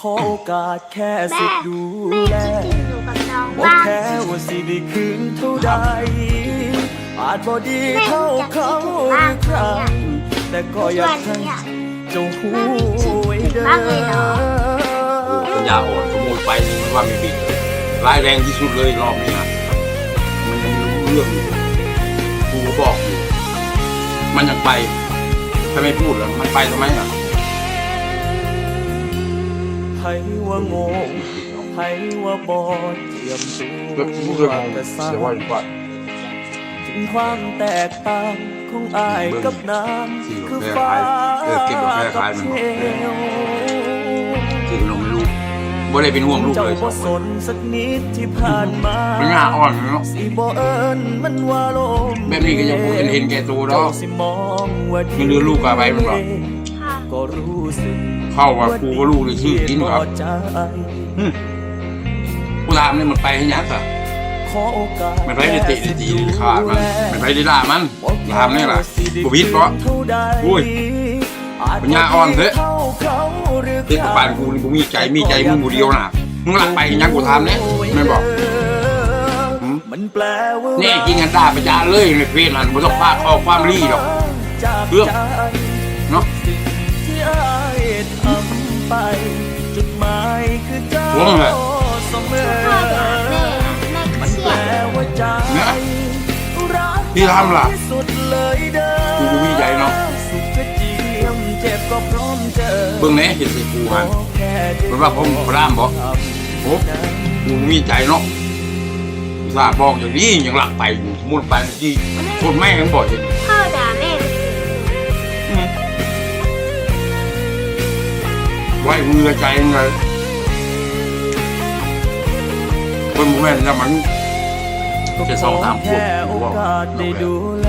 ขอโอกาสแค่แม่สิทธิ์ดูแม่แลคิดถึงหนูกับน้องบอกบ้างแค่ว่าสิได้คืนเท่าใดอาจบ่ดีเท่าเขาหรือใครแต่ก็อยากให้เจ้าหูไว้เด้อปัญญาอ่อนขโมยไปนี่มันว่าไม่ผิดร้ายแรงที่สุดเลยรอบนี้นะมันยังไม่รู้เรื่องอยู่กูก็บอกอยู่มันยังไปถ้าไม่พูดแล้วมันไปทำไมอะ ให้ว่างงให้ว่าบอดเทียมตัวก็พูดเรื่องของแต่สร้าเสียว่าดีกว่าถึงความแตกต่างของอายกับน้ที่ำเราคือแพ้ฟ้าขายเออเก็บมาแพ้ขายมันกับเทวที่เราไม่รู้บ่ได้เป็นห่วงลูกเจ้าเลยสบ่องสคนนสักนิดที่ผ่านมาปัญญาอ่อนเนาะสิบ่เอิ้นมันว่าลมแบบนี้ก็ยังบ่เห็นเห็นแก่ตัวเนาะเจ้าสิมองว่าดีมันเลือลูกกับไปมันบอ กค่ะก็รู้สึกเข้าว่ากูก็ลูกเลยชื่อกินครับพอใจอืมกูถามเนี่ยมันไปให้ยักษ์อะขอโอกาสมันไปได้ติได้ตีได้ขาดมันมันไปได้ด่ามันถามเนี่ยล่ะบ่ผิดเพราะอุ้ยปัญญาอ่อนเถอะเด็กกับบ้านกูนี่กูมีใจมีใจมึงกูเดียวน่ะมึงหลักไปยังกูถามเนี่ยแม่นบอกหืมมันแปลว่าแน่จริงกันด่าประจานเลยในเฟซนั่นบ่ต้องพาดข้อความรีหรอกเรื่องเนาะสิ่งที่ อายทำไป จุดหมายคือเจ้าห่วงเหรอเสมอพ่อด่าแม่แม่มัก็นเสีแปลยว่าใจเนี่ยรักพี่ทำล่ะที่สุดเลยเด้อกูก็มีใจเนาะสุขก็เจียมเจ็บก็พร้อมเจอเบิ่งแหน่เห็นสิกูหันมันว่าผมพรามบ่โอ้กูมีใจเนาะอุตส่าห์บอกอย่างนี้ยังหลักไปอยู่มุดไปที่ทนแม่งบ่เห็นพ่อด่าแม่ไว้มือใจมึงเลยคนบ่แม่นแล้วมันแค่สองสามขวบแค่โอกาสได้ดูแล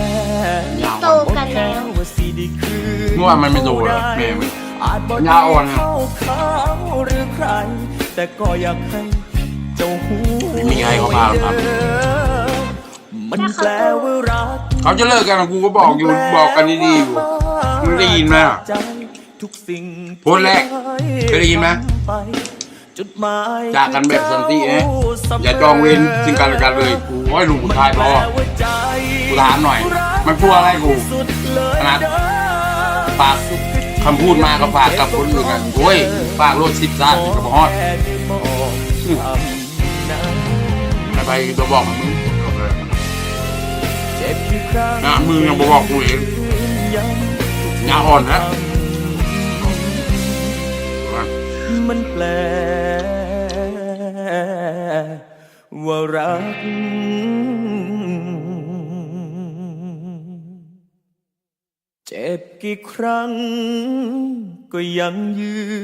ยาวโตกันแล้วว่าสิได้คืนเมื่อวานมันไม่โตแล้วแม่มันอาจบ่ปัญญาอ่อนนะเข้าเขาหรือใครแต่ก็อยากให้เจ้าหูไม่มีใครเข้ามาหรอกครับมันแปลว่ารักเขาจะเลิกกันกูก็บอกอยู่บอกกันดีๆอยู่มึงได้ยินไหมอะใจ ทุกสิ่งโพสต์แรกเคยได้ยินไหมไปจุดหมายจากกันแบบสันติเอ๊ะอย่าจองเวรซึ่งกันและกันเลยกูโอ้ยลุงกูทายพอกูถามหน่อย มันพูดอะไรกูขนาดฝากคำพูดมาก็ฝากกับคนอื่นอะโอ้ยฝากรถสิบซ่านกับฮอดไม่ไปตัวบอกมึงเจ็บกี่ครั้งนะมึงยังบอกกูเองยาอ่อนนะ มันแปล ว่ารักเจ็บกี่ครั้งก็ยังยืน